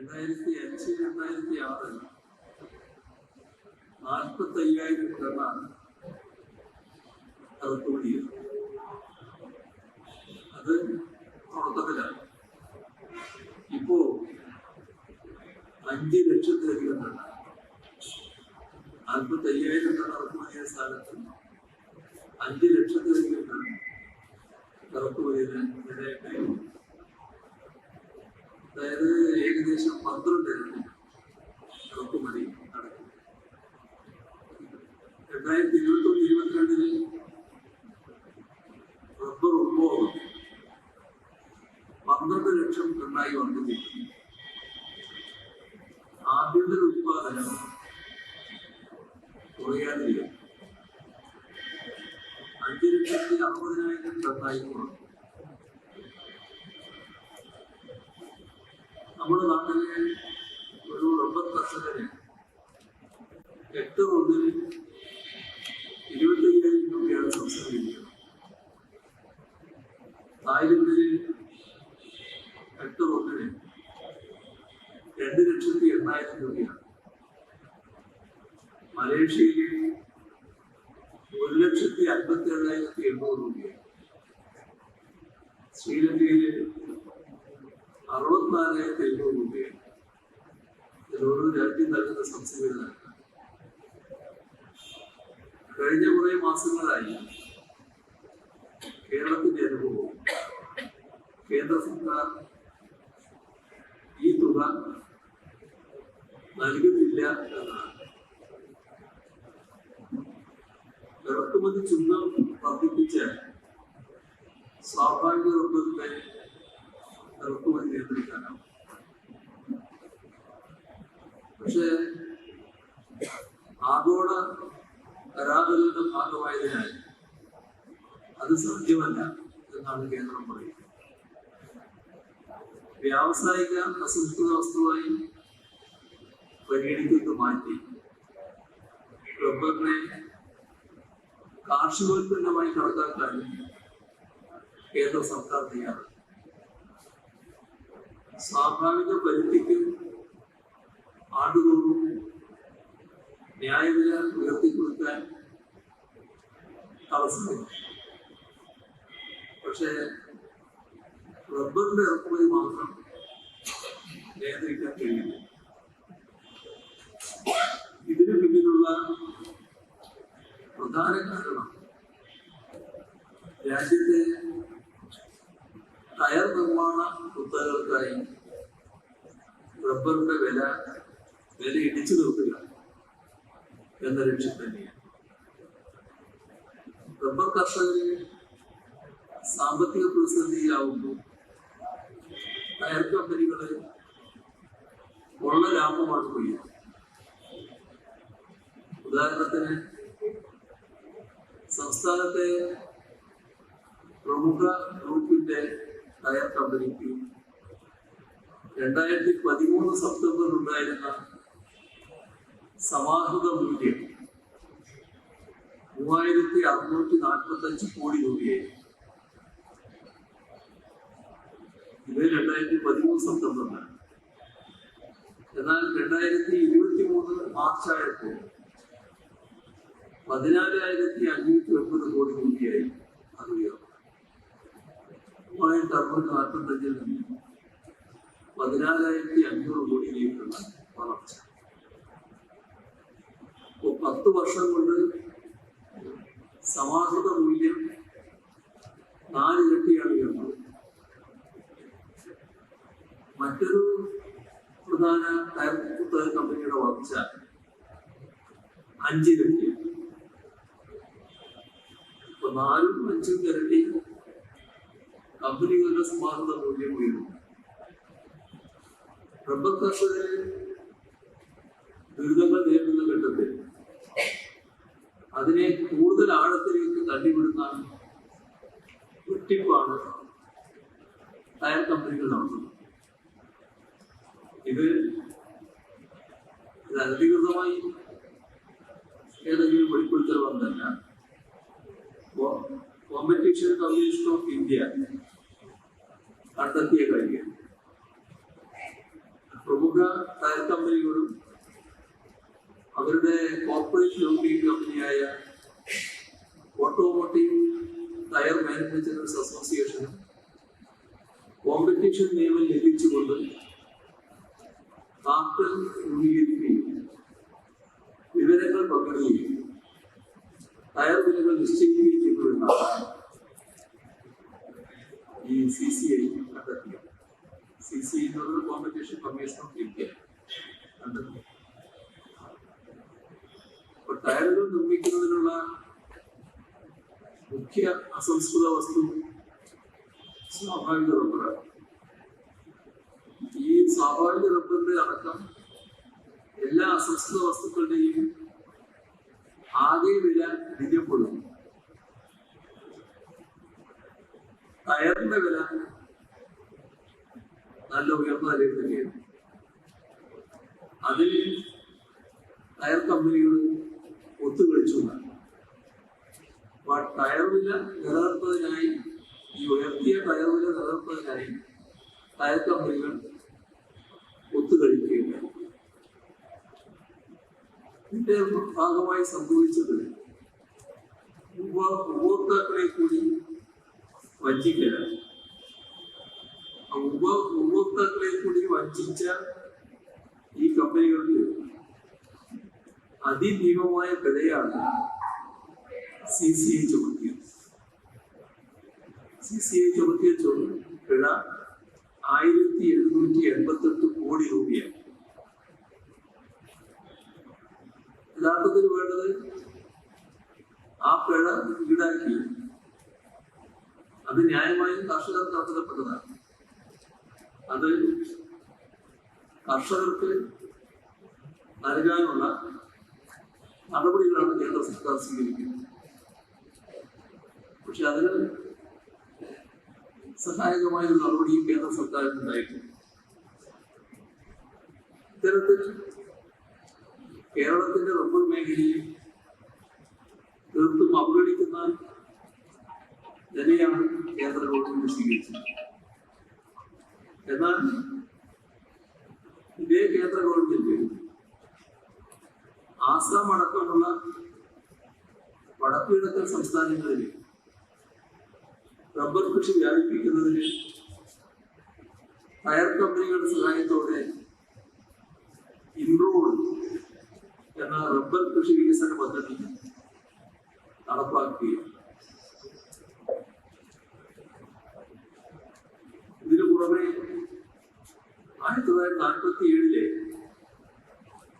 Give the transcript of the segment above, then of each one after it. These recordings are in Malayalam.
രണ്ടായിരത്തി അഞ്ച് രണ്ടായിരത്തി ആറ് നാൽപ്പത്തി അയ്യായിരം ടണ്ണാണ് ഇറക്കുമതിയത് അത് തുടക്കത്തിലാണ്. ഇപ്പോ അഞ്ച് ലക്ഷത്തിലധികം ടൺ നാൽപ്പത്തി അയ്യായിരം ടൺ ഇറക്കുമതിയ സ്ഥാനത്ത് അഞ്ച് ലക്ഷത്തിലധികം ടൺ ഇറക്കുമതിന് ഇടയായി അതായത് ഏകദേശം പന്ത്രണ്ട് ഇറക്കുമതി നടക്കും. രണ്ടായിരത്തി ഇരുപത്തി ഒന്ന് ഇരുപത്തിരണ്ടിൽ റബ്ബർ ഉപഭോഗം പന്ത്രണ്ട് ലക്ഷം ടണ്ണായി വർദ്ധിപ്പിക്കും ആഭ്യന്തര ഉത്പാദനം കുറയാതിരിക്കും അഞ്ച് ലക്ഷത്തി അറുപതിനായിരം ടണ്ണായി കുറഞ്ഞു. നമ്മുടെ നാട്ടിലെ ഒരു റബ്ബർ കർഷകന് എട്ട് ഒന്നിന് ഇരുപത്തയ്യായിരം രൂപയാണ് സബ്സിഡി ലഭിക്കുന്നത് തായ്ലൻഡിൽ എട്ട് ഒന്നിന് രണ്ട് ലക്ഷത്തി എണ്ണായിരം രൂപയാണ്. മലേഷ്യയിൽ ഒരു ലക്ഷത്തി അൻപത്തി ഏഴായിരത്തി എണ്ണൂറ് രൂപയാണ്. ശ്രീലങ്കയിൽ അറുപത്തിനാലായിരത്തി എഴുന്നൂറ് രൂപയാണ് ഓരോ രാജ്യം നൽകുന്ന സബ്സിഡികളാണ് കഴിഞ്ഞ കുറേ മാസങ്ങളായി കേരളത്തിന്റെ അനുഭവം കേന്ദ്ര സർക്കാർ ഈ തുക നൽകുന്നില്ല എന്നാണ്. ഇറക്കുമതി ചുങ്കം വർദ്ധിപ്പിച്ച സ്വാഭാവിക റബ്ബറിന്റെ ഇറക്കുമതി നിയന്ത്രിക്കാനാവും പക്ഷേ ആഗോള കരാറുകളുടെ ഭാഗമായതിനാൽ അത് സാധ്യമല്ല എന്നാണ് കേന്ദ്രം പറയുന്നത്. വ്യാവസായിക അസംസ്കൃത വസ്തുവായി പരിഗണിക്കുന്നത് മാറ്റി റബ്ബറിനെ കാർഷികോൽപ്പന്നമായി കണക്കാക്കാൻ കേന്ദ്ര സർക്കാർ തയ്യാറാണ്. സ്വാഭാവിക പരിധിക്കും ആണ്ടുതോറും ന്യായവില ഉയർത്തിക്കൊടുക്കാൻ തടസ്സമില്ല. പക്ഷേ റബ്ബറിന്റെ ഇറക്കുമതി മാത്രം നിയന്ത്രിക്കാൻ കഴിയില്ല. ഇതിനു പിന്നിലുള്ള പ്രധാന കാരണം കുത്തകകൾക്കായി റബ്ബറിന്റെ വില വില ഇടിച്ചു നിർത്തുക എന്ന ലക്ഷ്യം തന്നെയാണ്. റബ്ബർ കർഷകര് സാമ്പത്തിക പ്രതിസന്ധിയിലാവുമ്പോൾ ടയർ കമ്പനികൾ ഉള്ള ലാഭമാണ് കൊയ്യുന്നത് ഉദാഹരണത്തിന് സംസ്ഥാനത്തെ പ്രമുഖ ഗ്രൂപ്പിന്റെ ടയർ കമ്പനിക്ക് രണ്ടായിരത്തി പതിമൂന്ന് സെപ്റ്റംബർ ഉണ്ടായിരുന്ന സമാഹൃത മൂല്യം മൂവായിരത്തി അറുന്നൂറ്റി നാൽപ്പത്തി അഞ്ച് കോടി രൂപയായി ഇത് രണ്ടായിരത്തി പതിമൂന്ന് സെപ്റ്റംബറിലാണ്. എന്നാൽ രണ്ടായിരത്തി ഇരുപത്തി മൂന്ന് മാർച്ച് ആയപ്പോൾ പതിനാലായിരത്തി അഞ്ഞൂറ്റി ഒൻപത് കോടി രൂപയായി അത് ഉയർന്നു. മൂവായിരത്തി അറുന്നൂറ്റി നാൽപ്പത്തി അഞ്ചിൽ നിന്ന് പതിനാലായിരത്തി അഞ്ഞൂറ് കോടിയിലേക്കുള്ള വളർച്ച. ഇപ്പോ പത്ത് വർഷം കൊണ്ട് സമാഹൃത മൂല്യം നാലിരട്ടിയാണ് ഉയർന്നത് മറ്റൊരു പ്രധാന കുത്തക കമ്പനിയുടെ വളർച്ച അഞ്ചിരട്ടി ഇപ്പൊ നാലും അഞ്ചും ഇരട്ടി കമ്പനികളുടെ സമാഹൃത മൂല്യം ഉയർന്നു ദുരിതങ്ങൾ നേരിടുന്ന ഘട്ടത്തിൽ അതിനെ കൂടുതൽ ആഴത്തിലേക്ക് തള്ളിവിടുന്ന വെട്ടിപ്പാണ് ടയർ കമ്പനികൾ നടത്തുന്നത്. ഇത് ഇത് അനധികൃതമായി ഏതെങ്കിലും വെളിപ്പെടുത്തൽ വന്നല്ല. കോമ്പറ്റീഷൻ കമ്മീഷൻ ഓഫ് ഇന്ത്യ കണ്ടെത്തിയ കാര്യം. പ്രമുഖ ടയർ കമ്പനികളും അവരുടെ കോർപ്പറേഷൻ ലോബിംഗ് കമ്പനിയായ ഓട്ടോമോട്ടീവ് ടയർ മാനുഫാക്ചറേഴ്സ് അസോസിയേഷനും കോമ്പറ്റീഷൻ നിയമം ലംഘിച്ചുകൊണ്ട് കാർട്ടൽ രൂപീകരിക്കുകയും വിവരങ്ങൾ പങ്കിടുകയും ടയർ വിലകൾ നിശ്ചയിക്കുകയും ചെയ്തുവെന്നാണ് ഈ C C I C C I competition commission of India ടയറുകൾ നിർമ്മിക്കുന്നതിനുള്ള മുഖ്യ അസംസ്കൃത വസ്തു സ്വാഭാവിക റബ്ബറാണ് ഈ സ്വാഭാവിക റബ്ബറിന്റെ അടക്കം എല്ലാ അസംസ്കൃത വസ്തുക്കളുടെയും ആകെ വില വിധിക്കപ്പെടുന്നു ടയറിന്റെ വില നല്ല ഉയർന്ന നിലയിൽ തന്നെയാണ്. അതിൽ ടയർ കമ്പനികൾ ഒത്തുകളിച്ചു ടയർ വില നിലനിർത്തുന്നതിനായി ഈ ഉയർത്തിയ ടയർ വില നിലനിർത്തുന്നതിനായി ടയർ കമ്പനികൾ ഒത്തുകളിക്കുകയുണ്ടായി ഇതിന്റെ ഭാഗമായി സംഭവിച്ചത് ഉപ- ഉപഭോക്താക്കളെ കൂടി വഞ്ചിക്കലാണ് ഉപ ഉപഭോക്താക്കളെ കൂടി വഞ്ചിച്ച ഈ കമ്പനികൾക്ക് അതിഭീമമായ പിഴയാണ് സി സി ഐ ചുമത്തിയത്. സി സി ഐ ചുമത്തിയ പിഴ ആയിരത്തി എഴുന്നൂറ്റി എൺപത്തെട്ട് കോടി രൂപയാണ്. യഥാർത്ഥത്തിൽ വേണ്ടത് ആ പിഴ ഈടാക്കി. അത് ന്യായമായും കർഷകർക്ക് അർഹതപ്പെട്ടതാണ് അത് കർഷകർക്ക് നൽകാനുള്ള നടപടികളാണ് കേന്ദ്ര സർക്കാർ സ്വീകരിക്കുന്നത്. പക്ഷെ അതിന് സഹായകമായ ഒരു നടപടിയും കേന്ദ്ര സർക്കാരിന് ഉണ്ടായിട്ടുണ്ട് ഇത്തരത്തിൽ കേരളത്തിന്റെ റബ്ബർ മേഖലയെ തീർത്തും അവഗണിക്കുന്ന നിലയാണ് കേന്ദ്ര ഗവൺമെന്റ് സ്വീകരിച്ചത് എന്നാൽ ഇതേ കേന്ദ്ര ഗവൺമെന്റ് ആസാം അടക്കമുള്ള വടക്കുകിഴക്കൻ സംസ്ഥാനങ്ങളിൽ റബ്ബർ കൃഷി വ്യാപിപ്പിക്കുന്നതിന് ടയർ കമ്പനികളുടെ സഹായത്തോടെ ഇൻറോഡ് എന്ന റബ്ബർ കൃഷി വികസന പദ്ധതി നടപ്പാക്കുകയും ഇതിനു പുറമെ ആയിരത്തി തൊള്ളായിരത്തി നാൽപ്പത്തി ഏഴിലെ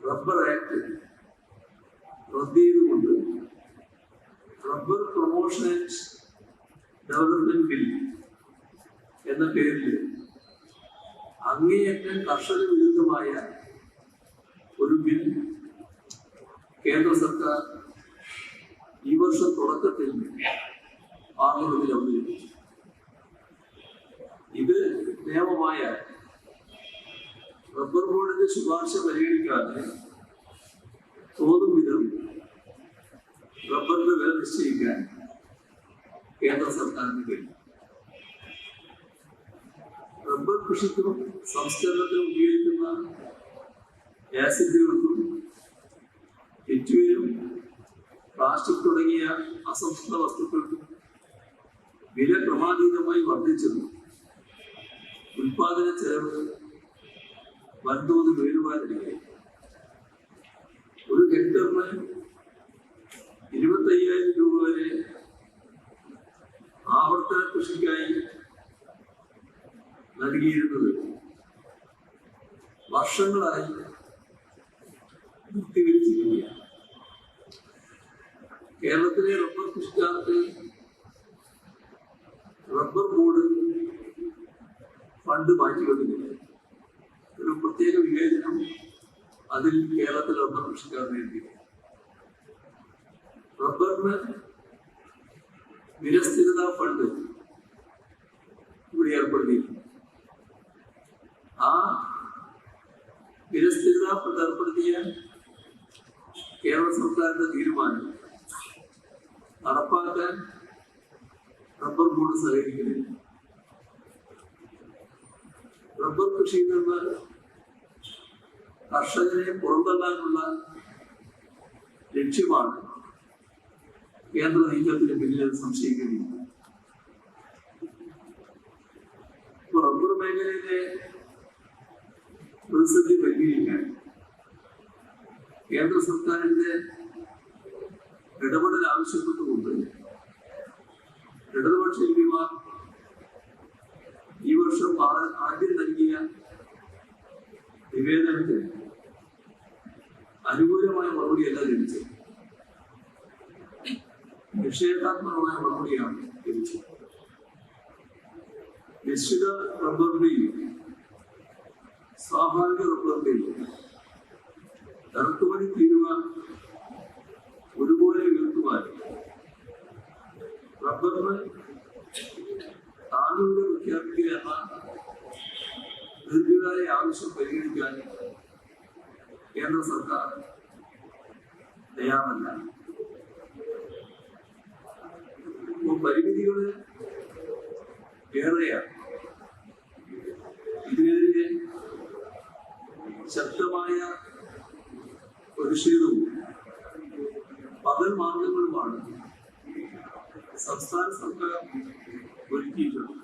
റബ്ബർ ആക്ട് റദ്ദ് rubber promotion and development bill എന്ന പേരിൽ അങ്ങേയറ്റം കർഷക വിരുദ്ധമായ ഒരു ബിൽ കേന്ദ്ര സർക്കാർ ഈ വർഷം തുടക്കത്തിൽ പാർലമെന്റിൽ അവതരിപ്പിച്ചു. ഇത് നിയമമായ റബ്ബർ ബോർഡിന്റെ ശുപാർശ പരിഗണിക്കാതെ തോന്നും വിധം റബ്ബറിന്റെ വില നിശ്ചയിക്കാൻ കേന്ദ്ര സർക്കാരിന് കഴിയും. റബ്ബർ കൃഷിക്കും സംസ്കരണത്തിനും ഉപയോഗിക്കുന്ന ആസിഡുകൾക്കും ലിറ്റുവിനും പ്ലാസ്റ്റിക് തുടങ്ങിയ അസംസ്കൃത വസ്തുക്കൾക്കും വില ക്രമാതീതമായി വർദ്ധിച്ചത് ഉൽപാദന ചെലവ് വൻതോതിൽ ഉയരുവാനിടയായി ഒരു ഹെക്ടറിന് ഇരുപത്തി അയ്യായിരം രൂപ വരെ ആവർത്തന കൃഷിക്കായി നൽകിയിരുന്നത്. വർഷങ്ങളായി നിർത്തിവെച്ചിരിക്കുകയാണ് കേരളത്തിലെ റബ്ബർ കൃഷിക്കാർക്ക് റബ്ബർ ബോർഡ് ഫണ്ട് മാറ്റിവെക്കുന്നില്ല. ഒരു പ്രത്യേക വിവേചനം അതിൽ കേരളത്തിലെ റബ്ബർ കൃഷിക്കാർ നേരിടുകയാണ് റബ്ബറിന് നിരസ്ഥിരത ഫണ്ട് ഇവിടെ ഏർപ്പെടുത്തിയിട്ടുണ്ട്. ആ നിരസ്ഥിരത ഫണ്ട് ഏർപ്പെടുത്തിയ കേരള സർക്കാരിന്റെ തീരുമാനം നടപ്പാക്കാൻ റബ്ബർ ബോർഡ് സഹകരിക്കുന്നില്ല. റബ്ബർ കൃഷിയിൽ നിന്ന് കർഷകരെ പുറന്തള്ളാനുള്ള ലക്ഷ്യമാണ് കേന്ദ്ര നീക്കത്തിന് പിന്നിൽ സംശയിക്കുന്നത് റബ്ബർ മേഖലയിലെ പ്രതിസന്ധി പരിഹരിക്കാൻ കേന്ദ്ര സർക്കാരിന്റെ ഇടപെടൽ ആവശ്യപ്പെട്ടുകൊണ്ട് ഇടതുപക്ഷ എംപിമാർ ഈ വർഷം ആദ്യം നൽകിയ നിവേദനത്തിന് അനുകൂലമായ മറുപടിയല്ല ലഭിച്ചത്. നിഷേധാത്മകമായ മറുപടിയാണ് ലഭിച്ചത്. നിശ്ചിത റബ്ബറിന്റെയും സ്വാഭാവിക റബ്ബറിന്റെയും ഇറക്കുമതി തീരുവ ഒരുപോലെ ഉയർത്തുവാൻ റബ്ബറിന് താങ്ങുവില പ്രഖ്യാപിക്കുക എന്ന ദീർഘകാല ആവശ്യം പരിഗണിക്കാൻ കേന്ദ്ര സർക്കാർ തയ്യാറല്ല പരിമിതികൾ ഏറെയാണ്. ഇതിനെതിരെ ശക്തമായ പ്രതിഷേധവും പകൽ മാർഗങ്ങളുമാണ് സംസ്ഥാന സർക്കാർ ഒരുക്കിയിട്ടുള്ളത്.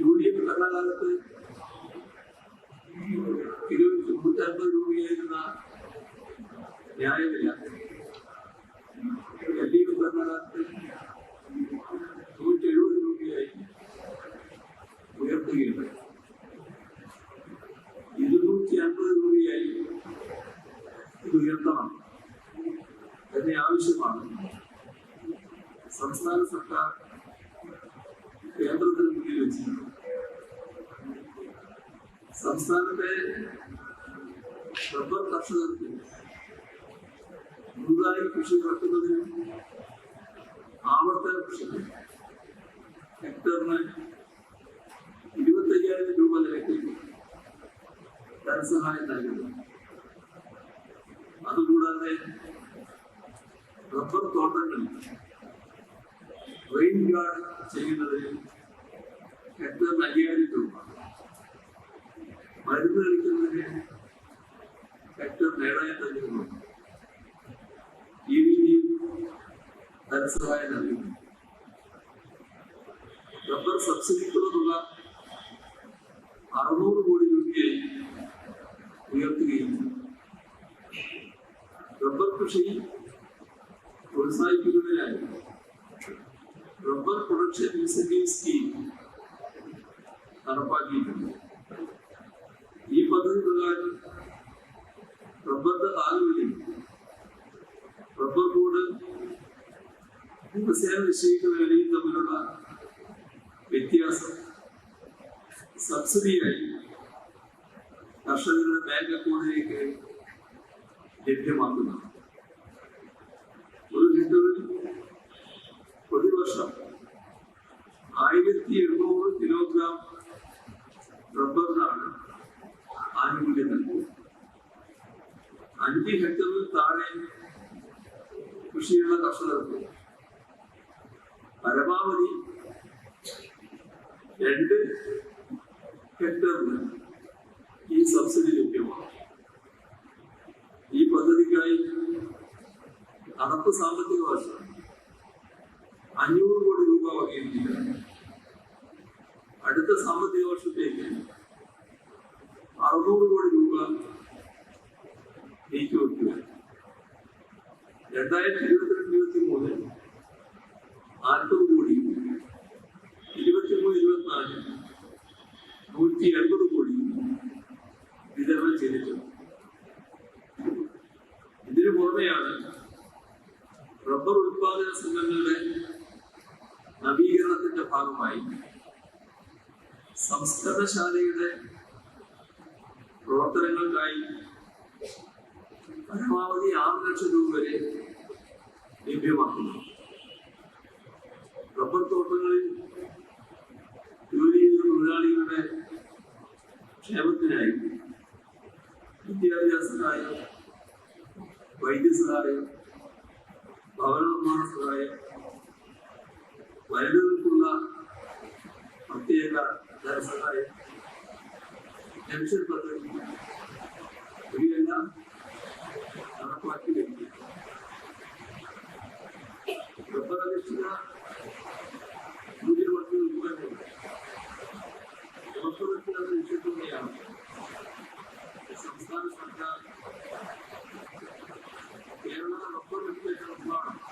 യു ഡി എഫ് ഭരണകാലത്ത് നൂറ്റമ്പത് രൂപയായിരുന്ന ന്യായമില്ല നൂറ്റി എഴുപത് രൂപയായി ഉയർത്തുകയുണ്ട് ഇരുന്നൂറ്റി അൻപത് രൂപയായി ഇത് ഉയർത്തണം. എന്ന ആവശ്യമാണ്. സംസ്ഥാന സർക്കാർ കേന്ദ്രത്തിന് മുന്നിൽ വെച്ചിട്ടുണ്ട് സംസ്ഥാനത്തെ റബ്ബർ കർഷകർക്ക് പുതുതായി കൃഷി ഇറക്കുന്നതിനും ആവർത്തന കൃഷി ഹെക്ടറിന് ഇരുപത്തയ്യായിരം രൂപ നിരക്കിൽ ധനസഹായം നൽകുന്നു. അതുകൂടാതെ റബ്ബർ തോട്ടങ്ങളിൽ റെയിൻ ഗാർഡ് ചെയ്യുന്നതിന് ഹെക്ടറിന് അയ്യായിരം രൂപ മരുന്ന് കഴിക്കുന്നതിന് ഏറ്റവും അഞ്ഞൂറ് രൂപ ഈ രീതിയിൽ ധനസഹായം നൽകുന്നു റബ്ബർ സബ്സിഡിക്കുള്ള അറുന്നൂറ് കോടി രൂപയായി ഉയർത്തുകയും. റബ്ബർ കൃഷി പ്രോത്സാഹിപ്പിക്കുന്നതിനായി റബ്ബർ പ്രൊഡക്ഷൻ ഇൻസെന്റീവ് സ്കീം നടപ്പാക്കിയിട്ടുണ്ട് ഈ പദ്ധതി പ്രകാരം റബ്ബറിന്റെ താങ്ങുവിലയും റബ്ബർ ബോർഡ് ദിവസേന നിശ്ചയിക്കുന്ന വിലയും തമ്മിലുള്ള വ്യത്യാസം സബ്സിഡിയായി കർഷകരുടെ ബാങ്ക് അക്കൗണ്ടിലേക്ക് ലഭ്യമാക്കുന്നു. ഒരു ലിറ്ററിൽ പ്രതിവർഷം ആയിരത്തി എണ്ണൂറ് കിലോഗ്രാം റബ്ബറിനാണ് ആനുകൂല്യം നൽകുക അഞ്ച് ഹെക്ടറിൽ താഴെ കൃഷിയുള്ള കർഷകർക്ക് പരമാവധി രണ്ട് ഹെക്ടറിന് ഈ സബ്സിഡി ലഭ്യമാണ്. ഈ പദ്ധതിക്കായി നടപ്പ് സാമ്പത്തിക വർഷം അഞ്ഞൂറ് കോടി രൂപ വകയിരുത്തിയിട്ടുണ്ട്. അടുത്ത സാമ്പത്തിക വർഷത്തേക്ക് അറുന്നൂറ് കോടി രൂപ നീക്കി വയ്ക്കുക രണ്ടായിരത്തി ഇരുപത്തിരണ്ട് ഇരുപത്തി മൂന്ന് നാൽപ്പത് കോടി ഇരുപത്തിമൂന്ന് ഇരുപത്തിനാല് നൂറ്റി എൺപത് കോടി വിതരണം ചെയ്തിട്ടുണ്ട്. ഇതിനു പുറമെയാണ് റബ്ബർ ഉത്പാദന സംഘങ്ങളുടെ നവീകരണത്തിന്റെ ഭാഗമായി സംസ്കരണശാലയുടെ പ്രവർത്തനങ്ങൾക്കായി പരമാവധി ആറ് ലക്ഷം രൂപ വരെ ലഭ്യമാക്കുന്നു. റബ്ബർ തോട്ടങ്ങളിൽ ജോലി ചെയ്യുന്ന തൊഴിലാളികളുടെ ക്ഷേമത്തിനായി വിദ്യാഭ്യാസ സഹായം വൈദ്യസഹായം ഭവന നിർമ്മാണ സഹായം വനിതകൾക്കുള്ള പ്രത്യേക ധനസഹായം टेंशन पत्र भी वीरेंद्र संस्थान सरकार केरला डॉक्टर व्यक्ति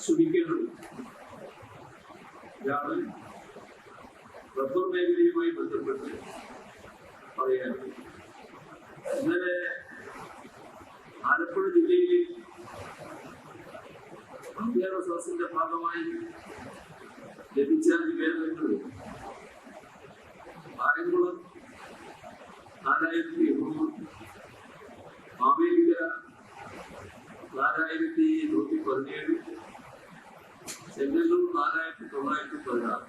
ശ്രമിക്കേണ്ടതുണ്ട്. ഇതാണ് റബ്ബർ മേഖലയുമായി ബന്ധപ്പെട്ട് പറയാൻ ഇന്നലെ ആലപ്പുഴ ജില്ലയിൽ അഭ്യാസ സദസ്സിന്റെ ഭാഗമായി ലഭിച്ച നിവേദനങ്ങൾ ആയംകുളം നാലായിരത്തി എണ്ണൂറ് മാവേലിക്കര നാലായിരത്തി നൂറ്റി പതിനേഴ് ചെങ്ങന്നൂർ നാലായിരത്തി തൊള്ളായിരത്തി പതിനാറ്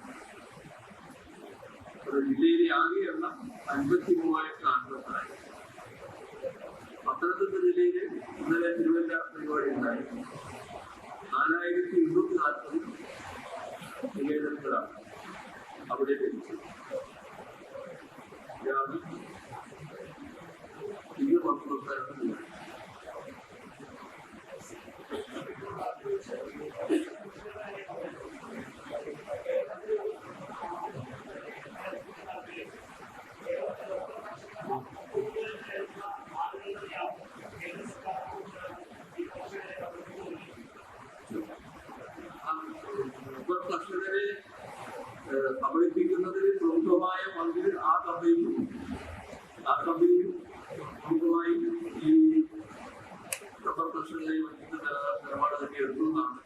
ഒരു ജില്ലയിലെ ആകെ എണ്ണം അൻപത്തി മൂവായിരത്തി നാൽപ്പത്തായി പത്തനംതിട്ട ജില്ലയിൽ ഇന്നലെ തിരുവല്ല പരിപാടി ഉണ്ടായി നാലായിരത്തി എണ്ണൂറ്റി നാൽപ്പത് നിവേദനങ്ങളാണ് അവിടെ ലഭിച്ചത് ഇതാണ് ഇത് പങ്കുവെക്കാനുള്ള റബ്ബർ കർഷകരെ ഏഹ്, കബളിപ്പിക്കുന്നതിൽ പ്രമുഖമായ പങ്കിൽ ആ കമ്പനിയും ആ കമ്പനിയും പ്രമുഖമായി ഈ റബ്ബർ കർഷകരെ വഞ്ചിക്കുന്ന നില- നിലപാട് തന്നെ എടുക്കുന്നതാണ്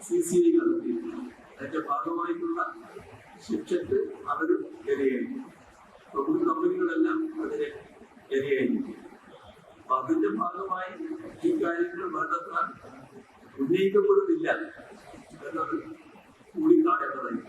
സി സി ഐ കണ്ടെത്തിയിട്ടുള്ളത് അതിന്റെ ഭാഗമായിട്ടുള്ള ശിക്ഷക്ക് അവരും ഇരയായിരിക്കും പ്രമുഖ കമ്പനികളെല്ലാം അതിന് ഇരയായിരിക്കും അപ്പൊ അതിന്റെ ഭാഗമായി ഈ കാര്യങ്ങൾ വേണ്ടത്ര ഉന്നയിക്കപ്പെടുന്നില്ല എന്നത് കൂടി കാണേണ്ടതായി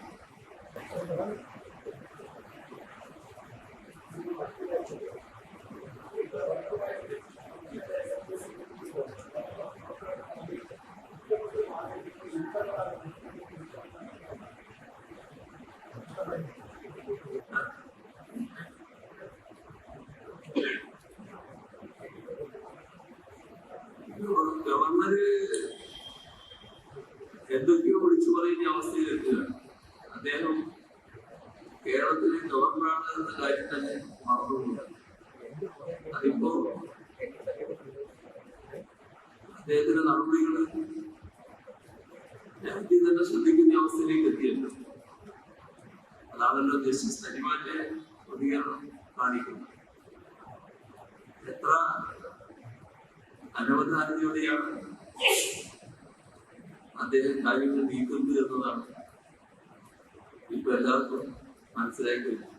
ഗവർണറ് എന്തൊക്കെയോ വിളിച്ചു പറയുന്ന അവസ്ഥയിലെത്തുകയാണ്. അദ്ദേഹം കാര്യങ്ങൾ നീക്കുന്നത് എന്നതാണ് ഇപ്പൊ എല്ലാവർക്കും മനസ്സിലായി കഴിഞ്ഞു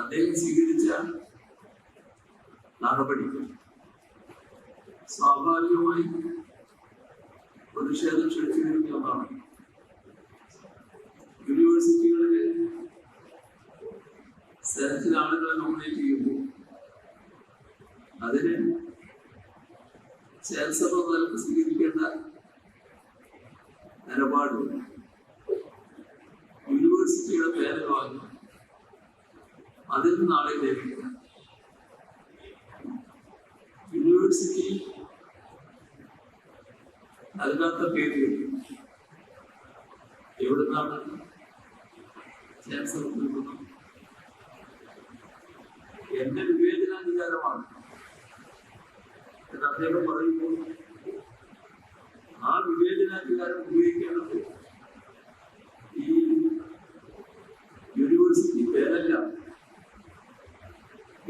അദ്ദേഹം സ്വീകരിച്ച നടപടി സ്വാഭാവികമായി പ്രതിഷേധം ക്ഷണിച്ചു വരുന്ന ഒന്നാണ് യൂണിവേഴ്സിറ്റികളിൽ സെനറ്റിൽ ആളുകളെ നോമിനേറ്റ് ചെയ്യുമ്പോൾ അതിന് ചാൻസലർ നിലയ്ക്ക് സ്വീകരിക്കേണ്ട നിലപാട് യൂണിവേഴ്സിറ്റിയുടെ പേര് വാങ്ങി. അതിൽ നിന്ന് ആളെ ലഭിക്കുക യൂണിവേഴ്സിറ്റി നൽകാത്ത പേരുകൾ എവിടുന്നാണ് ചാൻസലർ നൽകുന്നത് എന്റെ വിവേചനാധികാരമാണ്. അദ്ദേഹം പറയുമ്പോൾ ആ വിവേചനാധികാരം ഉപയോഗിക്കേണ്ടത് ഈ യൂണിവേഴ്സിറ്റി പേരല്ല.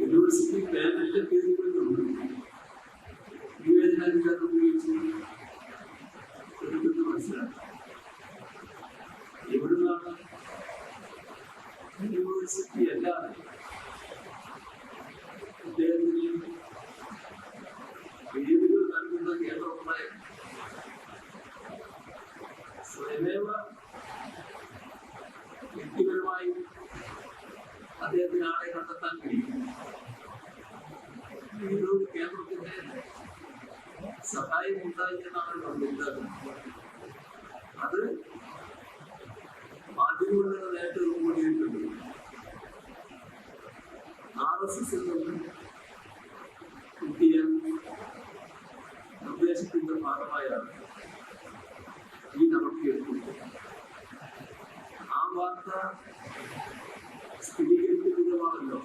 യൂണിവേഴ്സിറ്റി പേരന്റെ പേരുകളിലുണ്ട് വിവേചനാധികാരം ഉപയോഗിച്ച് എടുക്കുന്നത് മനസ്സിലാക്കി എവിടുന്നാണ്? യൂണിവേഴ്സിറ്റി അല്ലാതെ. അദ്ദേഹത്തിന് സ്വയമേവ വ്യക്തിപരമായി അദ്ദേഹത്തിന് ആളെ കണ്ടെത്താൻ കഴിയും. ഇതിലൂടെ കേന്ദ്രത്തിന്റെ സഹായം ഉണ്ടായി എന്നാണ് മനസ്സിലാക്കുന്നത് അത് മാധ്യമങ്ങളുടെ നേട്ടവും കൂടിയിട്ടുണ്ട് ആർ എസ് എസിൽ നിന്ന് നിർദ്ദേശത്തിന്റെ ഭാഗമായാണ് ഈ നടപടിയെടുക്കുന്നത് ആ വാർത്ത സ്ഥിരീകരിക്കുന്നതുമാണല്ലോ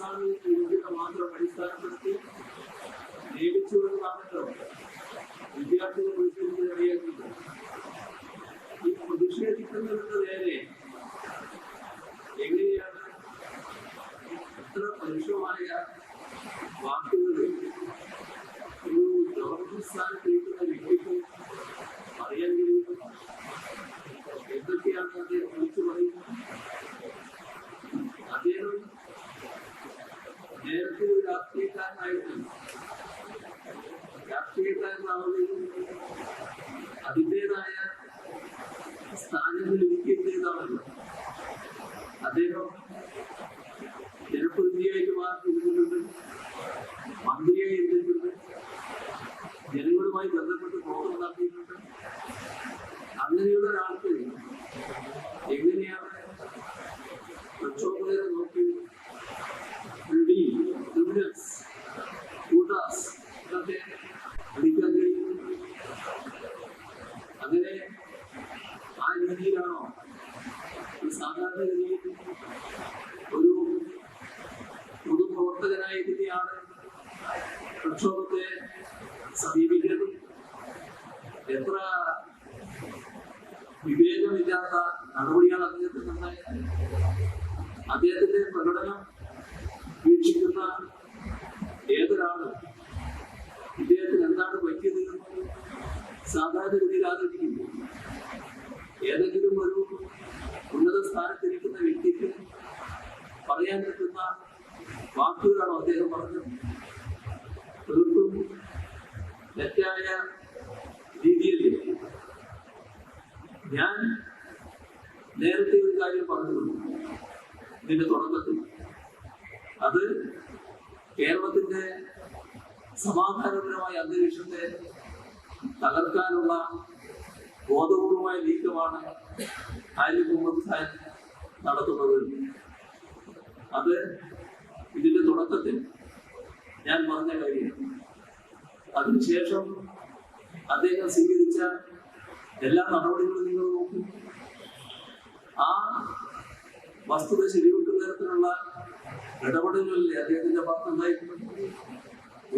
എന്ന യോഗ്യത മാത്രം അടിസ്ഥാനപ്പെടുത്തി നിയമിച്ചുകൊണ്ടാണല്ലോ വിദ്യാർത്ഥികൾ വിളിച്ചിരുന്നത് അറിയാക്കുന്നത് ഈ പ്രതിഷേധിക്കുന്നതിന്റെ Yeah. ഇതിന്റെ തുടക്കത്തിൽ. അത് കേരളത്തിന്റെ സമാധാനപരമായ അന്തരീക്ഷത്തെ തകർക്കാനുള്ള ബോധപൂർവമായ നീക്കമാണ് ആരിഫ് മുഹമ്മദ് ഖാൻ നടത്തുന്നത്. അത് ഇതിന്റെ തുടക്കത്തിൽ ഞാൻ പറഞ്ഞ കാര്യം. അതിനുശേഷം അദ്ദേഹം സ്വീകരിച്ച എല്ലാ നടപടികളും നിങ്ങൾ നോക്കും. ആ വസ്തുത ശരിവെക്കുന്ന തരത്തിലുള്ള ഇടപെടലുകളിൽ അദ്ദേഹത്തിന്റെ ഭാഗത്ത് ഉണ്ടായിട്ടുണ്ട്.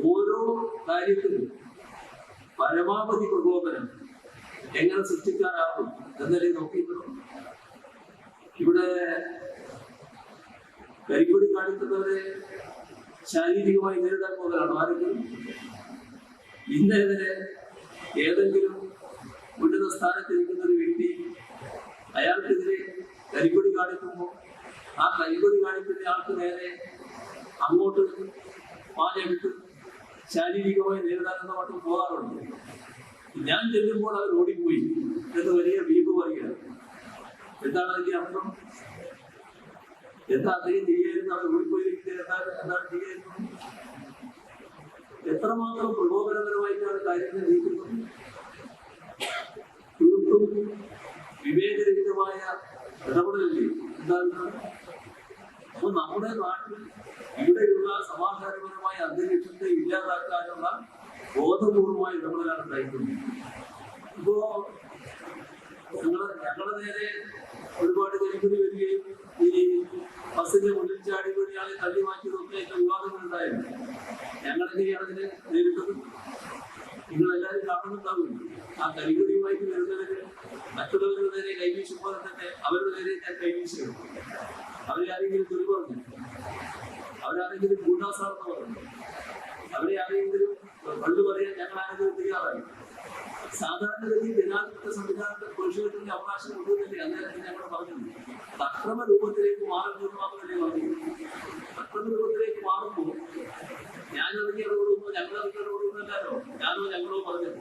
ഓരോ കാര്യത്തിലും പരമാവധി പ്രകോപനം എങ്ങനെ സൃഷ്ടിക്കാനാകും എന്നല്ലേ നോക്കിയിട്ടുള്ളൂ ഇവിടെ കരിക്കൊടി കാണിക്കുന്നവരെ ശാരീരികമായി നേരിടാൻ പോകുന്നതാണ് ആരെങ്കിലും? ഇന്നേ വരെ ഏതെങ്കിലും ഉന്നത സ്ഥാനത്തിരിക്കുന്ന ഒരു വ്യക്തി അയാൾക്കെതിരെ കരിക്കൊടി കാണിക്കുമ്പോൾ ആ കരിക്കൊടി കാണിക്കുന്ന ആൾക്ക് നേരെ അങ്ങോട്ട് പാലെടുത്ത് ശാരീരികമായി നേരിടാനെന്ന മട്ടും പോകാറുണ്ട്. ഞാൻ ചെല്ലുമ്പോൾ അവർ ഓടിപ്പോയി. എന്ന് വലിയ വീമ്പ് പറയുകയാണ് എന്താണ് അതിന്റെ അർത്ഥം? എന്താ അദ്ദേഹം ചെയ്യായിരുന്നു? അവർ ഓടിപ്പോയിരിക്കുന്നത് എന്താണ് ചെയ്യായിരുന്നു? എത്രമാത്രം പ്രകോപനപരമായിട്ടാണ് കാര്യങ്ങൾ നീക്കുന്നത്? തീർത്തും വിവേകരഹിതമായ ഇടപെടലല്ലേ? എന്താണ്? അപ്പൊ നമ്മുടെ നാട്ടിൽ ഇവിടെയുള്ള സമാധാനപരമായ അന്തരീക്ഷത്തെ ഇല്ലാതാക്കാനുള്ള ബോധപൂർവമായ ഇടപെടലാണ് ഉണ്ടായിട്ടുള്ളത് ഇപ്പോ ഞങ്ങൾ ഞങ്ങളുടെ നേരെ ഒരുപാട് കരിക്കുടി വരികയും ഈ ബസ്സിന്റെ മുന്നിൽ ചാടി ഒരാളെ തള്ളി മാറ്റിയതൊക്കെ ആയിട്ട് വിവാദങ്ങൾ ഉണ്ടായിരുന്നു. ഞങ്ങളെങ്ങനെയാണ് അതിനെ നേരിട്ടത് നിങ്ങളെല്ലാവരും കാണുന്നുണ്ടാവും. ആ കരികുടിയുമായിട്ട് വരുന്നവര് മറ്റുള്ളവരുടെ നേരെ കൈവീശുമ്പോൾ തന്നെ അവരുടെ നേരെ ഞാൻ കൈവീശുന്നു അവരെ ആരെങ്കിലും പറഞ്ഞു പറഞ്ഞു അവരെ ആരെങ്കിലും പള്ളു പറയാൻ ഞങ്ങൾ ആരെങ്കിലും സാധാരണഗതി ജനാധിപത്യ സംവിധാനത്തെ പുരുഷത്തിന്റെ അവകാശം ഉണ്ടെന്നല്ലേ അന്നേരത്തിൽ ഞങ്ങൾ പറഞ്ഞത് അക്രമ രൂപത്തിലേക്ക് മാറുന്നത് മാത്രമല്ലേ പറഞ്ഞു. അക്രമ രൂപത്തിലേക്ക് മാറുമ്പോൾ ഞാൻ ഞങ്ങൾ ഇറങ്ങി ഇടപെടുന്നല്ലോ ഞാനോ ഞങ്ങളോ പറഞ്ഞത്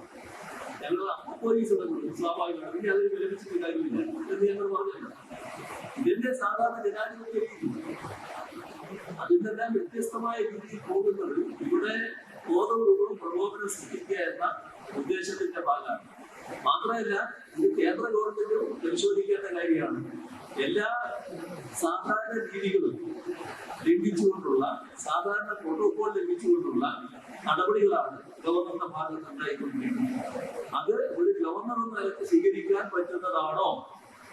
ഞങ്ങൾ അപ്പൊ പോലീസ് ഇടപെടും സ്വാഭാവികമാണ്. പിന്നെ അതിന് വിലപിച്ചിട്ട് കാര്യമില്ല. എന്ന് ഞങ്ങൾ പറഞ്ഞല്ലോ. ഇതിന്റെ സാധാരണ ജനാധിപത്യ രീതി അതിന്റെല്ലാം വ്യത്യസ്തമായ രീതിയിൽ പോകുന്നത് ഇവിടെ ബോധപൂർവം പ്രകോപനം സൃഷ്ടിക്കുക എന്ന ഉദ്ദേശത്തിന്റെ ഭാഗമാണ്. മാത്രമല്ല ഇത് കേന്ദ്ര ഗവൺമെന്റും പരിശോധിക്കേണ്ട കാര്യമാണ്. എല്ലാ സാധാരണ രീതികളും ലംഘിച്ചുകൊണ്ടുള്ള സാധാരണ പ്രോട്ടോകോൾ ലംഘിച്ചുകൊണ്ടുള്ള നടപടികളാണ് ഗവർണറുടെ ഭാഗത്ത് ഉണ്ടായിക്കൊണ്ടിരിക്കുന്നത്. അത് ഒരു ഗവർണർ എന്ന നിലയ്ക്ക് സ്വീകരിക്കാൻ പറ്റുന്നതാണോ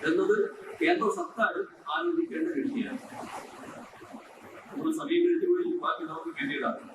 എന്നത് കേന്ദ്ര സർക്കാർ ആലോചിക്കേണ്ട വിഷയമാണ്. वो सभी मिलती हुई बाकी लोग भी डालते हैं?